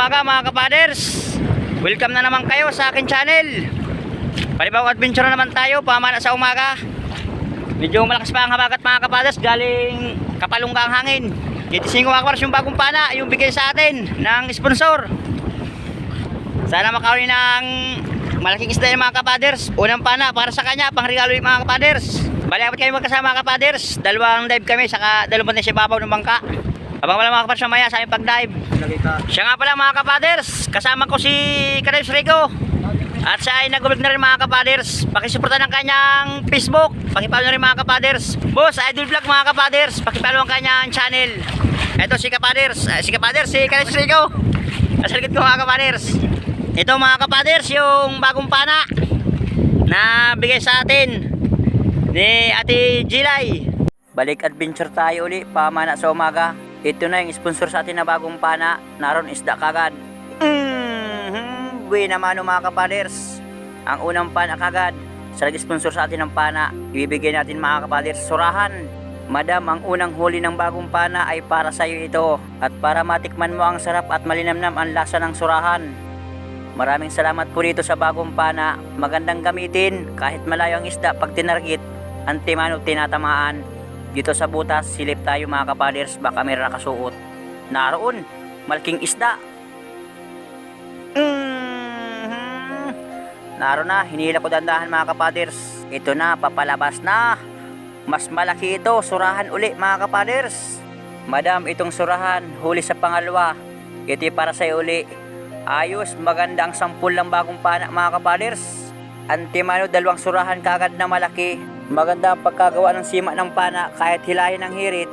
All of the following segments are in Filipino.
Umaga mga kapaders. Welcome na naman kayo sa akin channel. Panibawang adventure na naman tayo, pamana sa umaga. Medyo malakas pa ang habagat mga kapaders, galing kapalungga ang hangin. 25 mga kapaders yung bagong pana, yung bigay sa atin ng sponsor. Sana makawin ng malaking isda yung mga kapaders. Unang pana para sa kanya, pang regalo yung mga kapaders. Bali, apat kayo magkasama mga kapaders. Dalawang dive kami, saka dalawang na siya babaw ng bangka. Abang wala mga kapaders mamaya sa aming pag-dive. Siya nga pala mga kapaders, kasama ko si Kadebs Rico. At siya ay nag-vlog na rin mga kapaders. Pakisuporta ng kanyang Facebook. Pakipalo na rin mga kapaders. Boss, Idol Vlog mga kapaders. Pakipalo ang kanyang channel. Ito si kapaders. Ah, si kapaders, si Kadebs Rico. Nasa likod ko mga kapaders. Ito mga kapaders, yung bagong pana na bigay sa atin ni Ate Jilay. Balik adventure tayo uli, pamana sa umaga. Ito na yung sponsor sa atin na bagong pana. Naroon isda kagad. Mm-hmm. Buwi naman mga kapaders. Ang unang pana kagad. Sa nag-sponsor sa atin ng pana, ibibigay natin mga kapaders surahan. Madam, ang unang huli ng bagong pana ay para sa iyo ito. At para matikman mo ang sarap at malinamnam ang lasa ng surahan. Maraming salamat po dito sa bagong pana. Magandang gamitin kahit malayo ang isda pag tinargit, antimano tinatamaan. Dito sa butas, silip tayo mga kapaders, baka may nakasuot. Naroon, malaking isda. Mhm. Naroon na, hinila ko dandahan mga kapaders. Ito na, papalabas na. Mas malaki ito, surahan uli mga kapaders. Madam, itong surahan, huli sa pangalawa. Ito para sa'yo uli. Ayos, maganda ang sampul ng bagong pana mga kapaders. Antimano, dalawang surahan kagad na malaki. Maganda ang pagkagawa ng sima ng pana kahit hilahin ng hirit.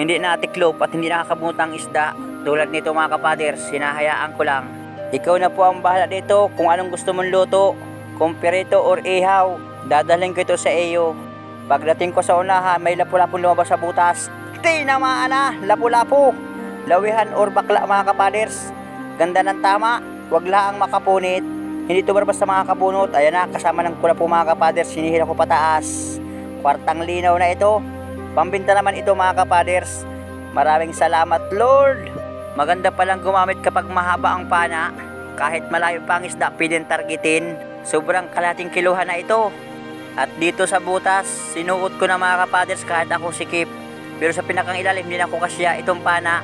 Hindi natiklop at hindi nakakabutang isda. Tulad nito mga kapaders, sinahayaan ko lang. Ikaw na po ang bahala dito kung anong gusto mong luto. Kung pirito or ihaw, dadalhin ko ito sa iyo. Pagdating ko sa unahan, may lapu-lapu lumabas sa butas. Tinamaan na, lapu-lapu. Lawihan or bakla mga kapaders. Ganda ng tama, wag laang makapunit. Hindi ito barbas sa mga kabunot. Ayan na, kasama ng kula po mga kapaders, sinihila ko pataas. Kwartang linaw na ito. Pambinta naman ito mga kapaders. Maraming salamat Lord. Maganda palang gumamit kapag mahaba ang pana. Kahit malayo pa ang isda, pwedeng targetin. Sobrang kalating kiluhan na ito. At dito sa butas, sinuot ko na mga kapaders kahit ako sikip. Pero sa pinakang ilalim, na ako kasya itong pana.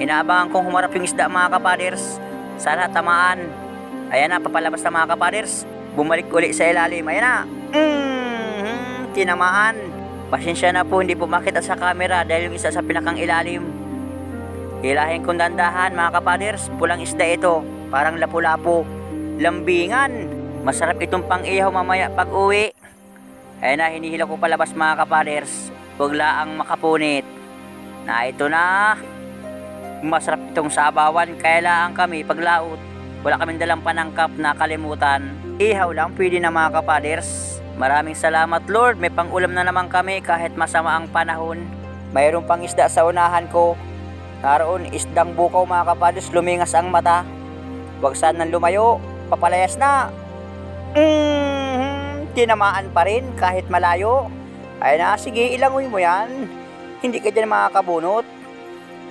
Inaabangan kong humarap yung isda mga kapaders. Sana tamaan. Ayan na, papalabas na mga kapaders. Bumalik uli sa ilalim. Ayan na. Mm-hmm, tinamaan. Pasensya na po, hindi po makita sa camera dahil yung isa sa pinakang ilalim. Hilahin kong dandahan mga kapaders. Pulang isda ito. Parang lapu-lapu. Lambingan. Masarap itong pang-ihaw mamaya pag uwi. Ayan na, hinihila ko palabas mga kapaders. Huwag laang makapunit. Na ito na. Masarap itong sabawan. Laang kami paglaot. Wala kaming dalang panangkap na kalimutan. Ihaw lang pwede na mga kapaders. Maraming salamat Lord. May pangulam na naman kami kahit masama ang panahon. Mayroon pang isda sa unahan ko. Naroon isdang bukaw mga kapaders. Lumingas ang mata. Huwag sanang lumayo. Papalayas na. Mm, tinamaan pa rin kahit malayo. Ay na, sige, ilangoy mo yan. Hindi ka dyan makakabunot.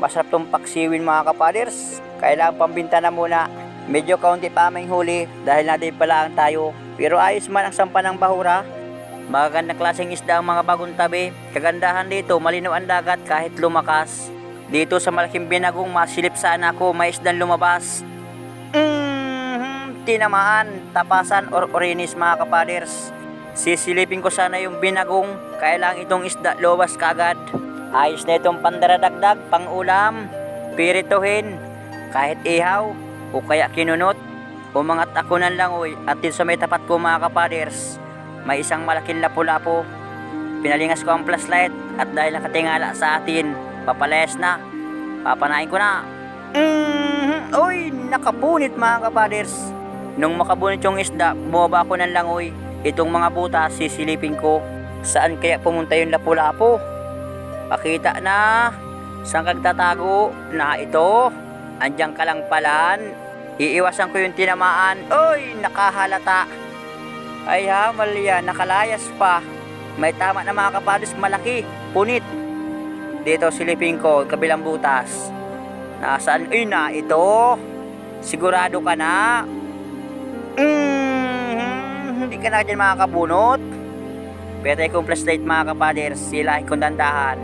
Masarap tong paksiwin mga kapaders. Kailangan pambinta na muna. Medyo kaunti pa aming huli dahil natin pala ang tayo. Pero ayos man ang sampa ng bahura. Magagandang klaseng isda ang mga bagong tabi. Kagandahan dito, malinaw ang dagat kahit lumakas. Dito sa malaking binagong masilip sana ako, may isdang lumabas. Mm, tinamaan, tapasan or orinis mga kapaders. Sisilipin ko sana yung binagong, kaya lang itong isda lobas kagad. Ayos na itong pandaradagdag, pang ulam, pirituhin, kahit ihaw, o kaya kinunot. Umangat ako ng langoy at din sa may tapat ko mga kapaders, may isang malaking lapu-lapo. Pinalingas ko ang flashlight at dahil nakatingala sa atin, papalayas na. Papanain ko na. Mm, uy, nakapunit mga kapaders. Nung makabunit yung isda, bumaba ako ng langoy. Itong mga butas, sisilipin ko. Saan kaya pumunta yung lapu-lapo? Pakita na. Saan kang tatago? Na ito. Andiyan ka lang palan. Iiwasan ko yung tinamaan. Uy, nakahalata. Ay ha, malya, nakalayas pa. May tama na mga kapaders malaki. Punit. Dito silipin ko, kabilang butas. Nasaan? Ay na ito. Sigurado ka na? Mm, hindi ka na dyan makakabunot. Pwede kong flashlight mga kapaders. Silahin kong dandahan.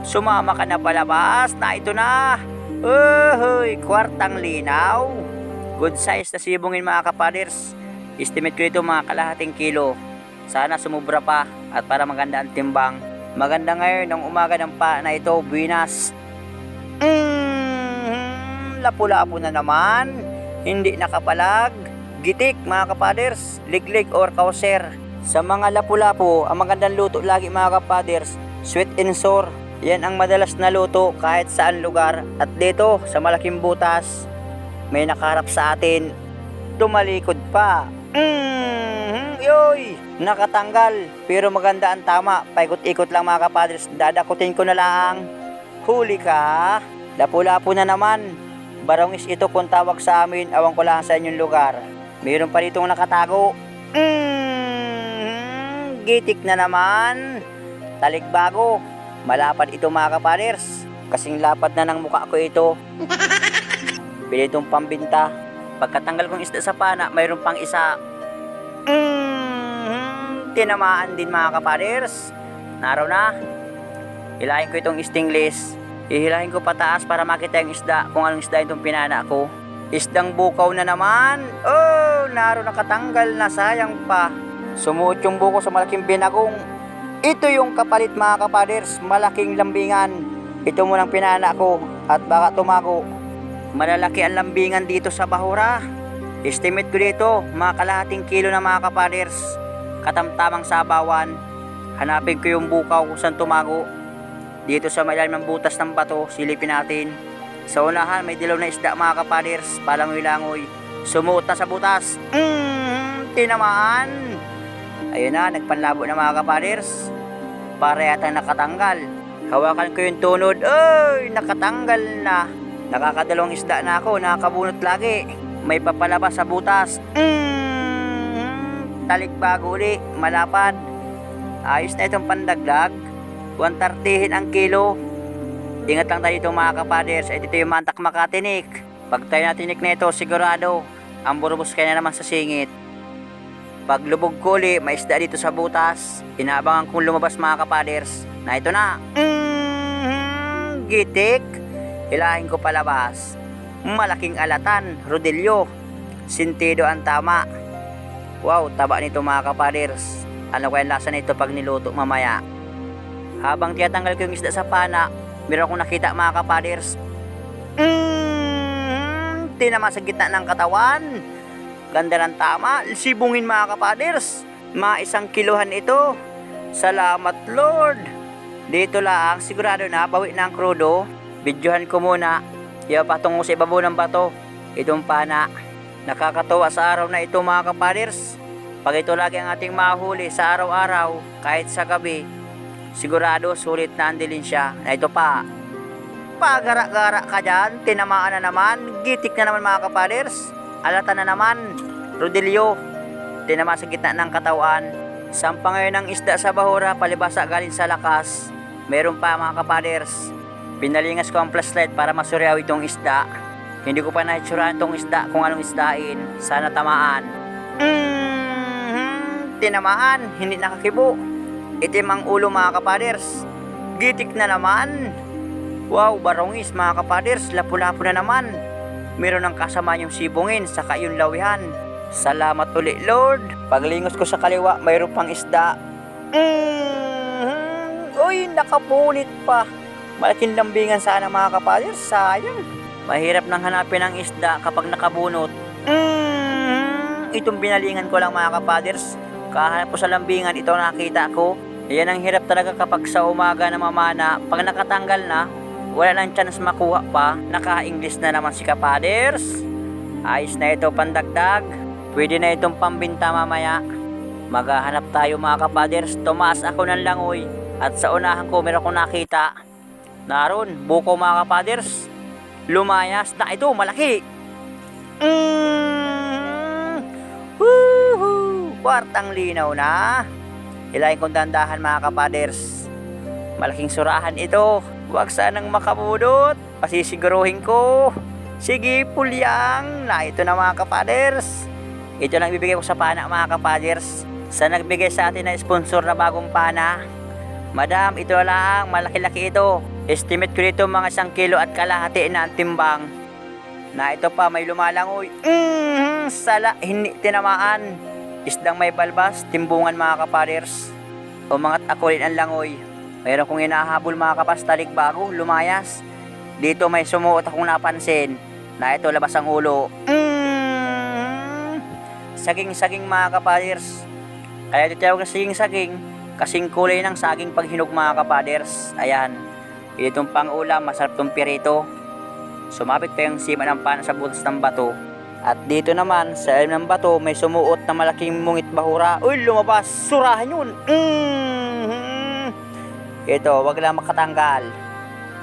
Sumama ka na palabas na ito na. Uy, kwartang linaw. Good size na sibungin mga kapaders. Estimate ko ito mga kalahating kilo. Sana sumubra pa at para maganda ang timbang. Maganda ngayon ang umaga ng pa na ito, buinas. Mm, lapu-lapu na naman. Hindi nakapalag. Gitik mga kapaders, liglig or kauser. Sa mga lapu-lapu, ang magandang luto lagi mga kapaders, sweet and sour. Yan ang madalas na luto kahit saan lugar. At dito, sa malaking butas, may nakaharap sa atin. Tumalikod pa. Mm, yoy! Nakatanggal. Pero maganda ang tama. Paikot-ikot lang mga kapadres. Dadakutin ko na lang. Huli ka. Lapu-lapu na naman. Barongis ito kung tawag sa amin. Awang ko lang sa inyong lugar. Meron pa ditong nakatago. Mm, gitik na naman. Talikbago. Malapad ito mga kapaders. Kasing lapad na ng mukha ko ito. Pili itong pambinta. Pagkatanggal kong isda sa pana, mayroon pang isa. Mm, tinamaan din mga kapaders. Naraw na. Hilahin ko itong stingless. Ihilahin ko pataas para makita yung isda kung anong isda itong pinana ko. Isdang bukaw na naman. Oh, naro nakatanggal na sayang pa. Sumuot yung buko sa malaking binagong. Ito yung kapalit mga kapaders, malaking lambingan. Ito mo lang pinana ko at baka tumago. Malalaki ang lambingan dito sa Bahura. Estimate ko dito, mga kalahating kilo na mga kapaders. Katamtamang sabawan. Hanapin ko yung bukaw kung saan tumago. Dito sa malalim ng butas ng bato, silipin natin. Sa unahan, may dilaw na isda mga kapaders, palangoy-langoy. Sumuot na sa butas. Mm, tinamaan. Ayun na, nagpanlabo na mga kapaders. Para yata nakatanggal. Hawakan ko yung tunod. Ay, nakatanggal na. Nakakadalawang isda na ako, nakakabunot lagi. May papalabas sa butas. Mm, talikbago uli, malapad. Ayos na itong pandagdag. 130 ang kilo. Ingat lang tayo dito mga kapaders. Ito yung mantak makatinik. Pag tayo natinik na ito, sigurado, ang burubos kaya na naman sa singit. Pag lubog ko uli, may isda dito sa butas. Inaabangan kong lumabas mga kapaders. Na ito na. Mm, gitik. Hilahin ko palabas. Malaking alatan, rodelyo. Sintido ang tama. Wow, taba nito mga kapaders. Ano kaya lasa nito pag niluto mamaya? Habang tiyatanggal ko yung isda sa pana, meron akong nakita mga kapaders. Mm, tinama sa gitna ng katawan. Ganda ng tama. Sibungin mga kapaders. Mga isang kiluhan ito. Salamat Lord. Dito lang, sigurado na, bawi na ang krudo. Videohan ko muna. Iya patungo sa ibabaw ng bato. Itong pana. Nakakatawa sa araw na ito mga kapaders. Pag ito lagi ang ating mahuli sa araw-araw, kahit sa gabi, sigurado sulit na andilin siya. Na ito pa. Pagara-gara ka dyan, tinamaan na naman, gitik na naman mga kapaders. Alata na naman, Rodelio, tinama sa gitna ng katawan. Sampa ngayon ng isda sa bahura, palibasa galing sa lakas. Meron pa mga kapaders. Pinalingas ko ang flashlight para masuryaw itong isda. Hindi ko pa naitsurahan itong isda kung anong isdain. Sana tamaan. Mm, tinamaan, hindi nakakibo. Itim ang ulo mga kapaders. Gitik na naman. Wow, barongis mga kapaders, lapu-lapu na naman. Meron ng kasama yung sibungin, saka yung lawihan. Salamat uli, Lord. Paglingos ko sa kaliwa, mayroon pang isda. Mm, uy, nakapunit pa. Malaking lambingan sana mga kapaders, sayang. Mahirap nang hanapin ang isda kapag nakabunot. Mm, itong binalingan ko lang mga kapaders. Kahanap ko sa lambingan, ito nakita ko. Yan ang hirap talaga kapag sa umaga na mamana, pag nakatanggal na, wala nang chance makuha pa. Naka-English na naman si kapaders. Ayos na ito pandagdag. Pwede na itong pambinta mamaya. Maghahanap tayo mga kapaders. Tumaas ako ng langoy. At sa unahan ko meron akong nakita. Naroon, buko mga kapaders. Lumayas na ito, malaki. Mm, woohoo! Kwartang linaw na. Hilahin kong dandahan mga kapaders. Malaking surahan ito. Huwag sanang makabudot. Pasisiguruhin ko. Sige, pulyang. Na ito na mga kapaders. Ito lang bibigay ko sa pana mga kapaders. Sa nagbigay sa atin na sponsor na bagong pana. Madam, ito lang. Malaki-laki ito. Estimate ko dito mga isang kilo at kalahati na ang timbang. Na ito pa may lumalangoy. Mm, sala, hindi tinamaan. Isdang may balbas, timbungan mga kapaders. Umangat ako rin ang langoy. Mayroon kong hinahabol mga kapastalig bago, lumayas. Dito may sumuot akong napansin na ito labas ang ulo. Mm, saging-saging mga kapaders. Kaya ditawag na saging-saging kasing kulay ng saging pag hinog mga kapaders. Ayan. Itong pang-ulam, masarap tong pirito. Sumabit pa yung sima ng pana sa butas ng bato. At dito naman, sa ilalim ng bato, may sumuot na malaking mungit bahura. Uy, lumabas! Surahan yun! Mhm. Ito, wag lang makatanggal.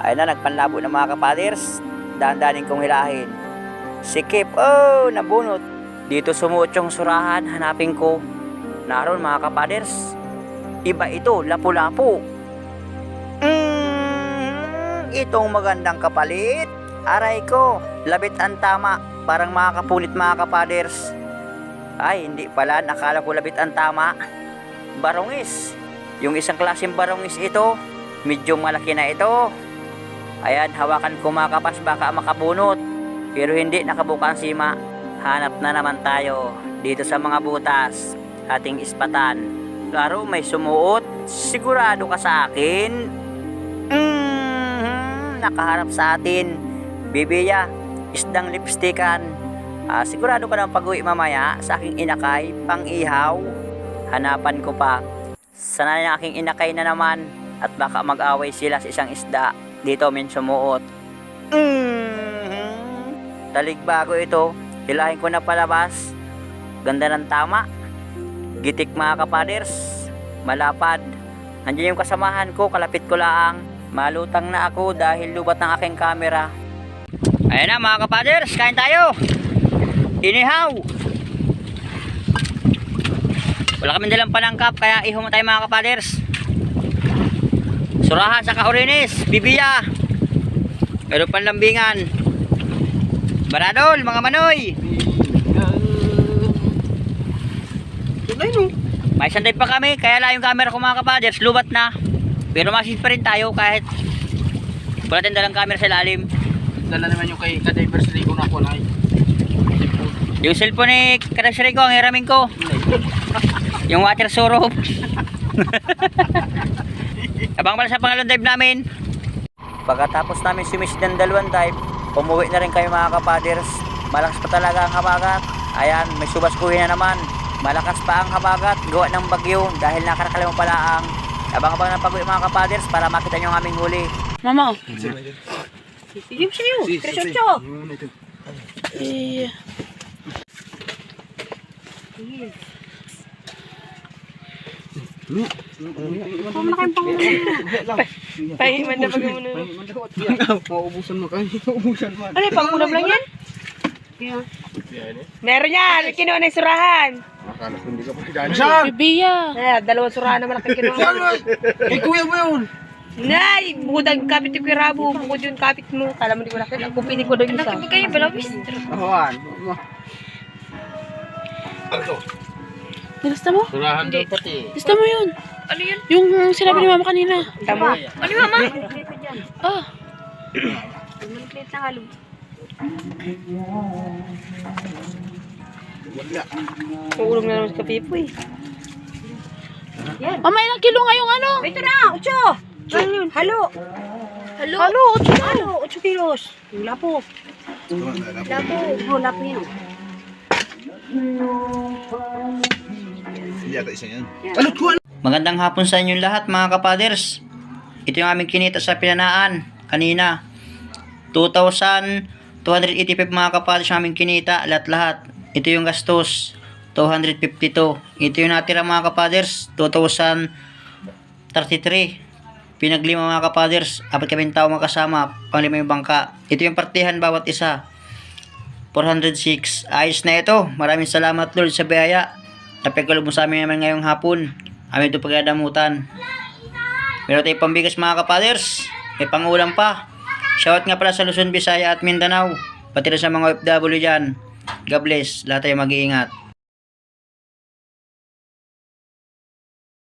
Ayun na, nagpanlabo ng mga kapaders. Dahan-dahanin kong hilahin. Sikip, oh, nabunot. Dito sumuot yung surahan, hanapin ko. Naroon mga kapaders. Iba ito, lapu-lapu. Mm, itong magandang kapalit. Aray ko, labit ang tama. Parang makakapunit mga kapaders. Ay, hindi pala. Nakala ko labit ang tama. Barongis. Yung isang klaseng barongis ito. Medyo malaki na ito. Ayan, hawakan ko mga kapas baka makabunot. Pero hindi nakabuka ang sima. Hanap na naman tayo dito sa mga butas. Ating ispatan. Klaro, may sumuot. Sigurado ka sa akin? Mhm, nakaharap sa atin. Bibiya, isdang lipstikan. Ah, sigurado ka ng pag-uwi mamaya sa aking inakay, pang ihaw. Hanapan ko pa. Sana yung aking inakay na naman at baka mag-away sila sa isang isda. Dito min sumuot. Mhm. Talig bago ito. Hilahin ko na palabas. Ganda ng tama. Gitik mga kapaders. Malapad. Nandiyan yung kasamahan ko, kalapit ko lang. Malutang na ako dahil lubat ng aking camera. Ayan na mga kapaders, kain tayo. Inihaw. Wala kami dalang panangkap, kaya iho mo tayo mga kapaders. Surahan sa kaurinis, bibiya. Meron panlambingan. Baradol, mga manoy. May sanday pa kami, kaya lang yung camera ko mga kapaders, lubat na. Pero masis pa rin tayo kahit wala tayong dalang camera sa ilalim. Dala naman yung kay ka-divers ligo na ako na. Yung cellphone ni Kadasri ko, ang hiramin ko. yung water surop. Abang pala sa pangalawang dive namin. Pagkatapos namin sumisid ng dalawang dive, umuwi na rin kayo mga kapaders. Malakas pa talaga ang habagat. Ayan, may subas kuhin na naman. Malakas pa ang habagat, gawa ng bagyo dahil nakarakalaw mo pala ang abang-abang ng pag-uwi mga kapaders para makita nyo ang aming huli. Mama, Sige sa'yo. Tresotso. eh, Kung na kayong pangulam. pahiman na pag muna. Maubusan mo kayo. Maubusan mo. Ano lang yan? Meron yan, kinuha ng surahan. Akala ko hindi ka pa kidali. Saan? Bibiya. Eh, dalawang surahan na malaki kinuha. Kay kuya mo yun. Nay, bukod ang kapit yung kirabo, bukod yung kapit mo. Kala mo di ko nakita, ang kupitin ko doon isa. Nakita kayo, balawis. Awan. Nilasta mo? Surahan daw pati. Nilasta mo yun. Ano yun? Yung sinabi ni mama kanina. Tama. Ano yung mama? Ah, Maliklit na halo. uulong na naman sa kapipo eh. Mama, ilang kilo nga yung ano? Ito na, ocho. Ano yun? Halo. Halo. Halo, na. Halo, ocho kilos. Yung lapo. Lapo. Oh, lapo yun. Magandang hapon sa inyong lahat mga kapaders. Ito yung aming kinita sa pinanaan kanina. 2,285 mga kapaders yung aming kinita lahat-lahat. Ito yung gastos. 252. Ito yung natira mga kapaders. 2,033. Pinaglima mga kapaders. Apat kami tao magkasama. Panglima yung bangka. Ito yung partihan bawat isa. 406. Ayos na ito. Maraming salamat Lord sa biyaya. Napagkalog mo sa amin naman ngayong hapon. Amin ito pagdadamutan. Meron tayong pambigas mga kapaders. May pangulam pa. Shout nga pala sa Luzon, Visaya at Mindanao. Pati sa mga OFW dyan. God bless. Lahat tayo mag-iingat.